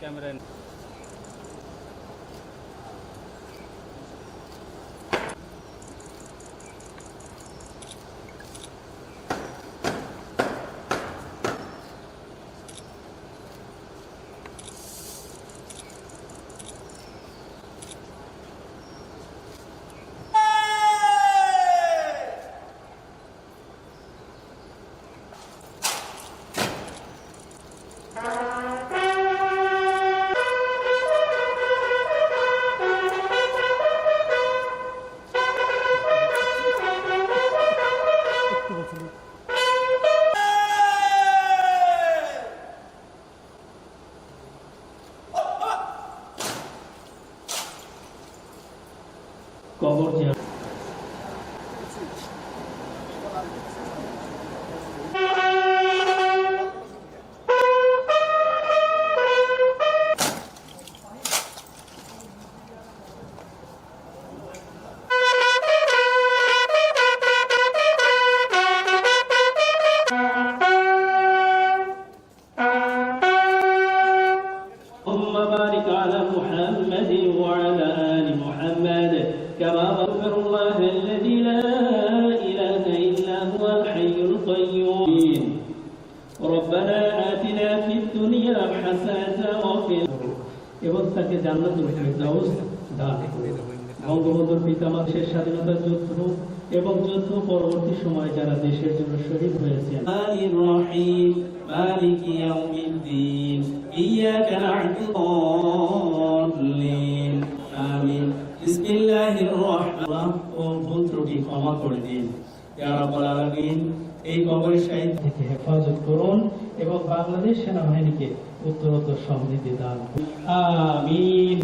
Cameron. Gavortia. القيوم ربنا آتنا في الدنيا حسنة وفي এবং তাকে জান্নাতুল ফেরদাউস দান করে বঙ্গবন্ধুর পিতামাতার স্বাধীনতা যুদ্ধ এবং যুদ্ধ পরবর্তী সময় যারা দেশের জন্য শহীদ হয়েছেন রহিম মালিক ইয়াউমিদ্দিন ইয়াকা না'বুদু ওয়া ইয়্যাকা আমিন বিসমিল্লাহির রহমানির ও ভুল ত্রুটি ক্ষমা করে দিন ইয়া রাব্বাল আলামিন এই কবরের থেকে হেফাজত করুন এবং বাংলাদেশ সেনাবাহিনীকে উত্তরোত্তর সমৃদ্ধি দান আমিন।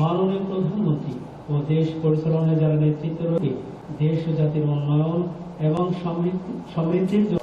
মাননীয় প্রধানমন্ত্রী ও দেশ পরিচালনায় যারা নেতৃত্ব রয়েছে, দেশ ও জাতির উন্নয়ন এবং সমৃদ্ধি সমৃদ্ধির জন্য